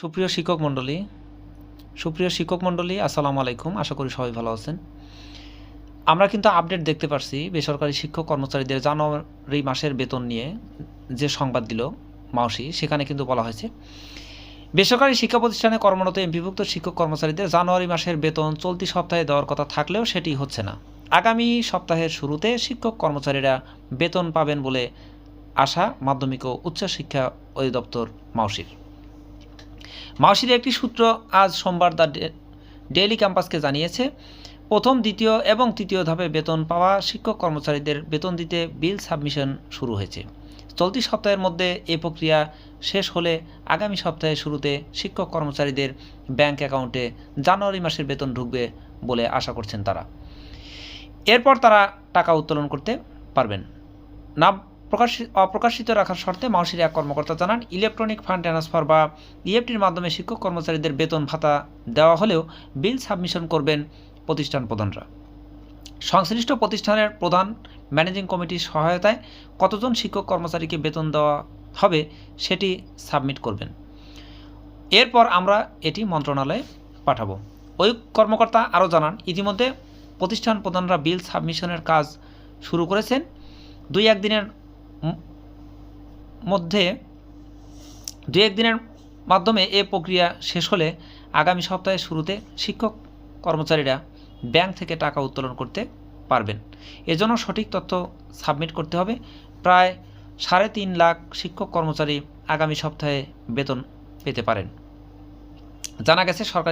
সুপ্রিয় শিক্ষক মণ্ডলী, সুপ্রিয় শিক্ষক মণ্ডলী, আসসালামু আলাইকুম। আশা করি সবাই ভালো আছেন। আমরা কিন্তু আপডেট দেখতে পারছি বেসরকারি শিক্ষক কর্মচারীদের জানুয়ারি মাসের বেতন নিয়ে যে সংবাদ দিল মাউসি, সেখানে কিন্তু বলা হয়েছে, বেসরকারি শিক্ষা প্রতিষ্ঠানে কর্মরত এমপিভুক্ত শিক্ষক কর্মচারীদের জানুয়ারি মাসের বেতন চলতি সপ্তাহে দেওয়ার কথা থাকলেও সেটি হচ্ছে না। আগামী সপ্তাহের শুরুতে শিক্ষক কর্মচারীরা বেতন পাবেন বলে আশা মাধ্যমিক ও উচ্চশিক্ষা অধিদপ্তর মাউসির। মাউসির একটি সূত্র আজ সোমবার দ্য ডেইলি ক্যাম্পাসকে জানিয়েছে, প্রথম, দ্বিতীয় এবং তৃতীয় ধাপে বেতন পাওয়া শিক্ষক কর্মচারীদের বেতন দিতে বিল সাবমিশন শুরু হয়েছে। চলতি সপ্তাহের মধ্যে এ প্রক্রিয়া শেষ হলে আগামী সপ্তাহের শুরুতে শিক্ষক কর্মচারীদের ব্যাংক অ্যাকাউন্টে জানুয়ারি মাসের বেতন ঢুকবে বলে আশা করছেন তারা। এরপর তারা টাকা উত্তোলন করতে পারবেন। নাম প্রকাশিত অপ্রকাশিত রাখার শর্তে মাউসির এক কর্মকর্তা জানান, ইলেকট্রনিক ফান্ড ট্রান্সফার বা ইএফটির মাধ্যমে শিক্ষক কর্মচারীদের বেতন ভাতা দেওয়া হলেও বিল সাবমিশন করবেন প্রতিষ্ঠান প্রধানরা। সংশ্লিষ্ট প্রতিষ্ঠানের প্রধান ম্যানেজিং কমিটির সহায়তায় কতজন শিক্ষক কর্মচারীকে বেতন দেওয়া হবে সেটি সাবমিট করবেন। এরপর আমরা এটি মন্ত্রণালয়ে পাঠাবো। ওই কর্মকর্তা আরও জানান, ইতিমধ্যে প্রতিষ্ঠান প্রধানরা বিল সাবমিশনের কাজ শুরু করেছেন। দুই একদিনের মধ্যে দুই একদিনের মাধ্যমে এ প্রক্রিয়া শেষ হলে আগামী সপ্তাহের শুরুতে শিক্ষক কর্মচারীরা ব্যাংক থেকে টাকা উত্তোলন করতে পারবেন। এজন্য সঠিক তথ্য সাবমিট করতে হবে। প্রায় সাড়ে তিন লাখ শিক্ষক কর্মচারী আগামী সপ্তাহে বেতন পেতে পারেন। জানা গেছে সরকারি